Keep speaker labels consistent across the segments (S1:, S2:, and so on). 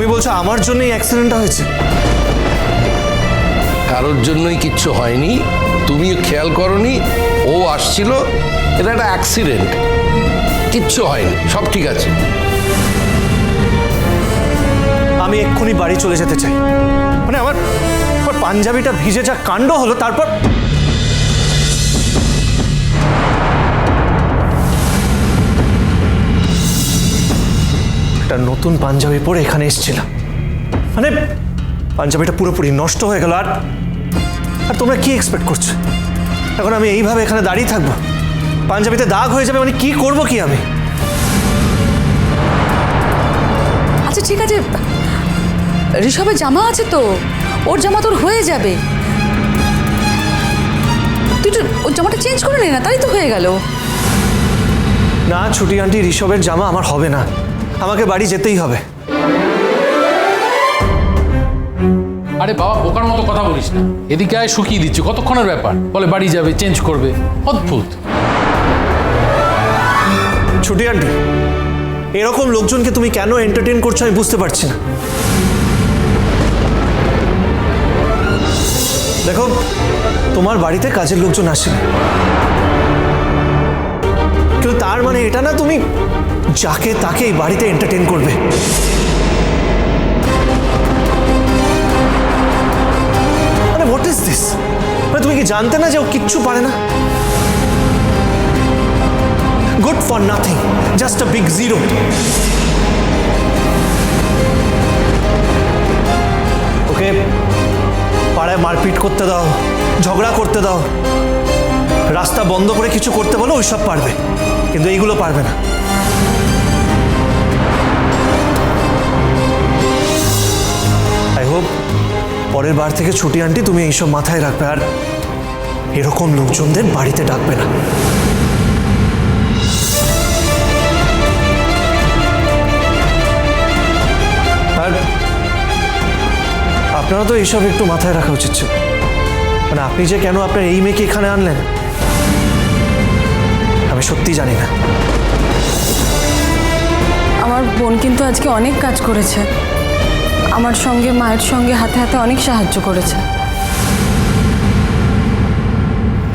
S1: তুমি বলছো আমার জন্যই অ্যাক্সিডেন্টটা হয়েছে?
S2: কারোর জন্যই কিচ্ছু হয়নি। তুমিও খেয়াল করনি ও আসছিল এটা একটা অ্যাক্সিডেন্ট কিচ্ছু হয়নি সব ঠিক আছে।
S1: আমি এক্ষুনি বাড়ি চলে যেতে চাই। মানে আমার পাঞ্জাবিটা ভিজে যা কাণ্ড হলো তারপর একটা নতুন পাঞ্জাবি পরে এখানে এসেছিলাম। মানে পাঞ্জাবিটা পুরোপুরি নষ্ট হয়ে গেল আর আর তোমরা কি এক্সপেক্ট করছ? এখন আমি এইভাবে এখানে দাঁড়িয়ে থাকব। পাঞ্জাবিতে দাগ হয়ে যাবে মানে কি করব কি আমি?
S3: আচ্ছা ঠিক আছে। ঋষভের জামা আছে তো? ওর জামা তোর হয়ে যাবে। তুই তো ওর জামাটা চেঞ্জ করে নে না তাই তো হয়ে গেল।
S1: না ছুটি আন্টি ঋষভের জামা আমার হবে না। আমাকে বাড়ি যেতেই হবে।
S4: আরে বাবা বোকার মতো কথা বলিস না। এদিকে আয় শুকিয়ে দিচ্ছি। কতক্ষণের ব্যাপার? বলে বাড়ি যাবে চেঞ্জ করবে। অদ্ভুত।
S1: ছুটি আন্টি এরকম লোকজনকে তুমি কেন এন্টারটেন করছ আমি বুঝতে পারছি না। দেখো তোমার বাড়িতে কাজের লোকজন আসে কিন্তু তার মানে এটা না তুমি যাকে তাকে এই বাড়িতে এন্টারটেন করবে। মানে হোয়াট ইজ দিস মানে তুমি কি জানতে না যে ও কিচ্ছু পারে না? Good for nothing just a big zero okay, পাড়ায় মারপিট করতে দাও, ঝগড়া করতে দাও। রাস্তা বন্ধ করে কিছু করতে বলো, ওইসব পারবে। কিন্তু এইগুলো পারবে না। পরের বার থেকে ছুটি, আনটি, তুমি এইসব মাথায় রাখবে আর এরকম লোকজনদের বাড়িতে ডাকবে না। আর আপনারা তো এইসব একটু মাথায় রাখা উচিত ছিল। মানে আপনি যে কেন আপনার এই মেয়েকে এখানে আনলেন, আমি সত্যি জানি না।
S5: আমার বোন কিন্তু আজকে অনেক কাজ করেছে। আমার সঙ্গে, মায়ের সঙ্গে হাতে হাতে অনেক সাহায্য করেছে।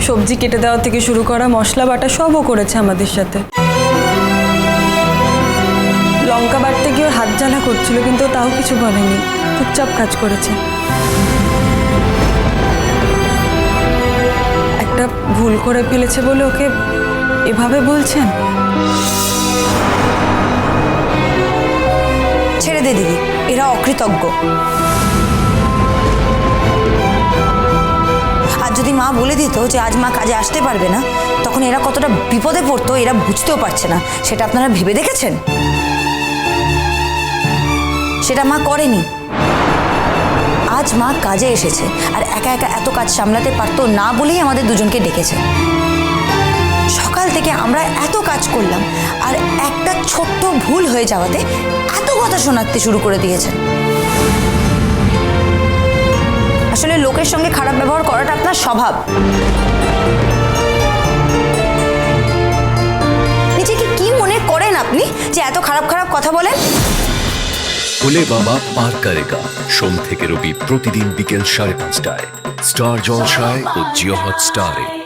S5: সবজি কেটে দেওয়া থেকে শুরু করা, মশলা বাটা সবও করেছে আমাদের সাথে। লঙ্কা বাটতে গিয়ে হাত জ্বালা করছিল, কিন্তু তাও কিছু বলেনি। চুপচাপ কাজ করেছে। একটা ভুল করে ফেলেছে বলে ওকে এভাবে বলছেন?
S6: ছেড়ে দে দিদি। এরা অকৃতজ্ঞ। আর যদি মা বলে দিত যে আজ মা কাজে আসতে পারবে না, তখন এরা কতটা বিপদে পড়তো, এরা বুঝতেও পারছে না। সেটা আপনারা ভেবে দেখেছেন? সেটা মা করেনি। আজ মা কাজে এসেছে, আর একা একা এত কাজ সামলাতে পারতো না বলেই আমাদের দুজনকে ডেকেছে। সকাল থেকে আমরা এত কাজ করলাম, আর একটা ছোট্ট ভুল হয়ে যাওয়াতে এত কথা শোনাতে শুরু করে দিয়েছেন আসলে লোকের সঙ্গে খারাপ ব্যবহার করাটা আপনার স্বভাব। নিজেকে কি মনে করেন আপনি যে এত খারাপ খারাপ কথা বলেন?
S7: ভোলে বাবা পার করেগা। সোম থেকে রবি প্রতিদিন বিকেল সাড়ে পাঁচটায়। স্টার জলসায় ও জিও হট স্টারে